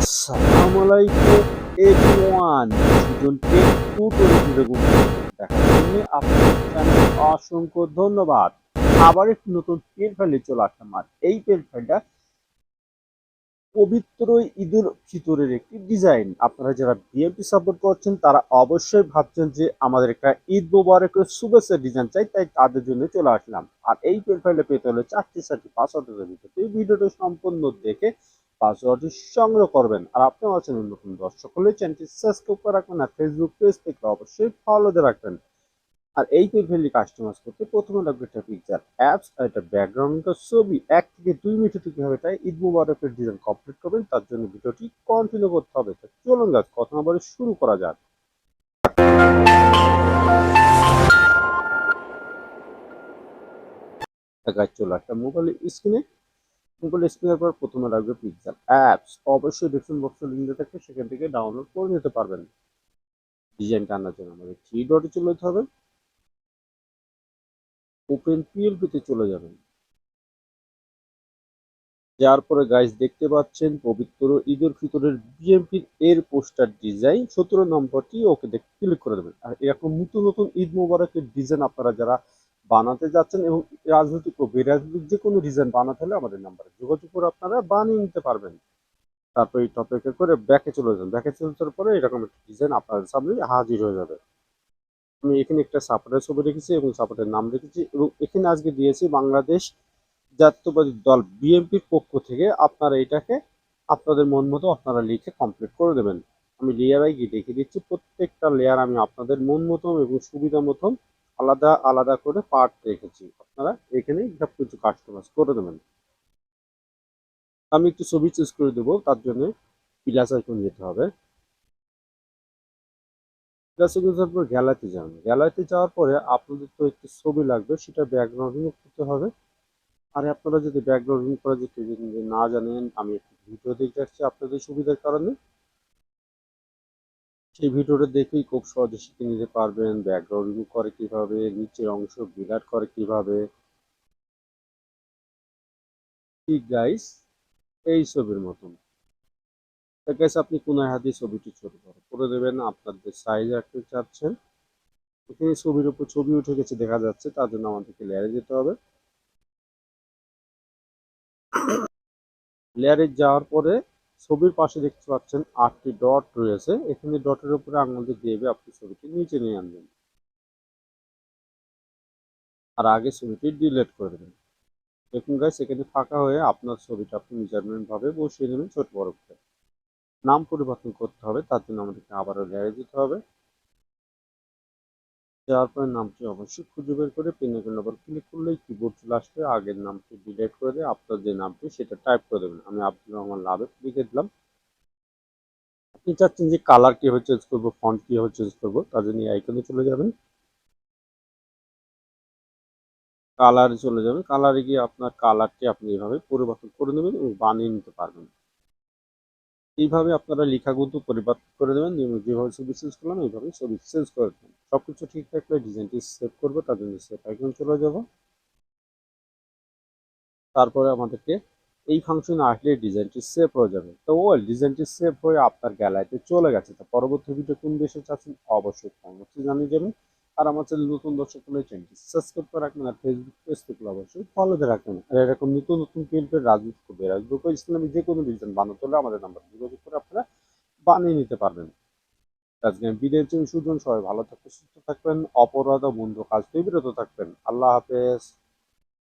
আসসালামু আলাইকুম everyone season 10 tutorial দেখার জন্য আপনাদের অসংখ্য ধন্যবাদ। আবার একটি নতুন পেন ফাইলে চলে আসলাম। আর এই পেন ফাইলটা পবিত্র ঈদুল ফিতরের একটি ডিজাইন আপনারা যারা বিএমপি সাপোর্ট করছেন, তারা অবশ্যই ভাবছেন যে আমাদের একটা ঈদ মোবারকের শুভেচ্ছা ডিজাইন চাই, তাই তাদের জন্য চলে আসলাম। আর এই পেন ফাইলে পেতে হলে চারটি চারটি ভিতরে এই ভিডিওটা সম্পূর্ণ দেখে পাসওয়ার্ডটি সংগ্রহ করবেন। আর আপনি চ্যানেল নতুন দর্শক হলে চ্যানেলটি সাবস্ক্রাইব করে রাখবেন আর ফেসবুক পেজ থেকে অবশ্যই ফলো দিয়ে রাখবেন। আর এই পেজগুলি কাস্টমাইজ করতে প্রথমে লাগবে একটা পিকচার অ্যাপস আর একটা ব্যাকগ্রাউন্ডের ছবি এক থেকে দুই মিনিটে কীভাবে তাই ঈদ মুবারকের ডিজাইন কমপ্লিট করবেন। তার জন্য ভিডিওটি কন্টিনিউ করতে হবে। চলুন গাছ কথা না বলে শুরু করা যাক। চলে একটা মোবাইল স্ক্রিনে মোবাইল স্ক্রিনের পর প্রথমে লাগবে পিকচার অ্যাপস অবশ্যই ডিসক্রিপশন বক্সে লিঙ্ক দেওয়া থাকবে সেখান থেকে ডাউনলোড করে নিতে পারবেন। ডিজাইনটা আনার জন্য আমাদের থ্রি ডটে চলে যেতে হবে। ওপেন পিএলপিতে চলে যাবেন। যার পরে গাইজ দেখতে পাচ্ছেন পবিত্র ঈদুল ফিতরের বিএমপি এর পোস্টার ডিজাইন সতেরো নম্বরটি ওকে ক্লিক করে দেবেন। আর এরকম নতুন নতুন ঈদ মোবারকের ডিজাইন আপনারা যারা বানাতে যাচ্ছেন এবং রাজনৈতিক ও বেরাজনৈতিক যে কোনো ডিজাইন বানাতে হলে আমাদের নাম্বারে যোগাযোগ করে আপনারা বানিয়ে নিতে পারবেন। তারপর এই টপিকে করে ব্যাকে চলে যাবেন ব্যাকে চলে যাওয়ার পরে এরকম একটা ডিজাইন আপনাদের সামনে হাজির হয়ে যাবে। আমি এখানে একটা সাপোর্টের ছবি রেখেছি এবং সাপোর্টের নাম রেখেছি এবং এখানে আজকে দিয়েছি বাংলাদেশ জাতীয়বাদী দল বিএনপির পক্ষ থেকে। আপনারা এটাকে আপনাদের মন মতো আপনারা লিখে কমপ্লিট করে দেবেন। আমি লেয়ারাই গিয়ে দেখিয়ে দিচ্ছি। প্রত্যেকটা লেয়ার আমি আপনাদের মন মতন এবং সুবিধা মতন আলাদা আলাদা করে পার্ট রেখেছি। আপনারা এখানে সব কিছু কাস্টমাইজ করে দেবেন। আমি একটু ছবি চুজ করে দেবো, তার জন্য প্লাস আইকন যেতে হবে। পর গ্যালারিতে যান। গ্যালারিতে যাওয়ার পরে আপনাদের তো একটি ছবি লাগবে, সেটা ব্যাকগ্রাউন্ড রিমুভ করতে হবে। আর আপনারা যদি ব্যাকগ্রাউন্ড রিমুভ করা যদি না জানেন, আমি একটু ভিডিও দেখে আসছি আপনাদের সুবিধার কারণে। সেই ভিডিওটা দেখেই খুব সহজে শিখে নিতে পারবেন ব্যাকগ্রাউন্ড রিমুভ করে কীভাবে, নিচের অংশ বিলাট করে কীভাবে। ঠিক গাইস এই ছবির মতন। গাইস আপনি কোনায় হাতে ছবিটি ছোট বড় করে দেবেন, আপনাদের সাইজ রাখতে চাচ্ছেন। এখানে ছবির উপর ছবি উঠে গেছে, দেখা যাচ্ছে, তার জন্য আমাদেরকে লেয়ারে যেতে হবে। লেয়ারে যাওয়ার পরে ছবির পাশে দেখতে পাচ্ছেন আটটি ডট রয়েছে। এখানে ডটের উপরে আঙুল দিয়ে দিয়ে আপনি ছবিটি নিচে নিয়ে আনবেন। আর আগে ছবিটি ডিলেট করে দেবেন। দেখুন গাইস সেখানে ফাঁকা হয়ে আপনার ছবিটা আপনি মেজারমেন্ট ভাবে বসিয়ে নেবেন ছোট বড় করে। নাম পরিবর্তন করতে হবে, তার জন্য আমাদেরকে আবারও লেয়ারে দিতে হবে। যাওয়ার পরে নামটি অবশ্যই খুঁজে বের করে পিন আইকন আবার ক্লিক করলেই কিবোর্ড চলে আসবে। আগের নামটি ডিলিট করে দিয়ে আপনার যে নামটি সেটা টাইপ করে দেবেন। আমি আব্দুল রহমান লাভে লিখে দিলাম। আপনি চাচ্ছেন যে কালার কীভাবে চেঞ্জ করব ফন্ট কীভাবে চেঞ্জ করব, তার জন্য আইকনে চলে যাবেন। কালারে চলে যাবেন। কালারে গিয়ে আপনার কালারটি আপনি এভাবে পরিবর্তন করে নেবেন এবং বানিয়ে নিতে পারবেন। এইভাবে আপনারা লেখাগুলো পরিবর্তন করে দেবেন যেভাবে ছবি চেঞ্জ করলাম এইভাবে ছবি চেঞ্জ করে দেবেন। সব কিছু ঠিক থাকলে ডিজাইনটি সেভ করব, তার জন্য সেভ আইকন চলে যাব। তারপরে আমাদেরকে এই ফাংশনে আসলে ডিজাইনটি সেভ হয়ে যাবে। তো ওয়েল ডিজাইনটি সেভ হয়ে আপনার গ্যালারিতে চলে গেছে। তো পরবর্তী ভিডিও কোন দেশে চাচ্ছেন, অবশ্যই অবশ্যই জানিয়ে যাবেন। আর আমার চ্যানেল নতুন দর্শক হলে চ্যানেলটি সাবস্ক্রাইব করে রাখবেন আর ফেসবুক পেজ থেকে অবশ্যই ফলো দিয়ে রাখবেন। আর এরকম নতুন নতুন শিল্পের রাজনীতি বেরাজনীতি ইসলামী যে কোনো ডিজাইন বানাতে হলে আমাদের নাম্বার যোগাযোগ করে আপনারা বানিয়ে নিতে পারবেন। আজকে বিদায় চেয়ে সুজন, সবাই ভালো থাকবেন, সুস্থ থাকবেন, অপরাধ ও বন্ধু কাজ থেকে বিরত থাকবেন। আল্লাহ হাফেজ।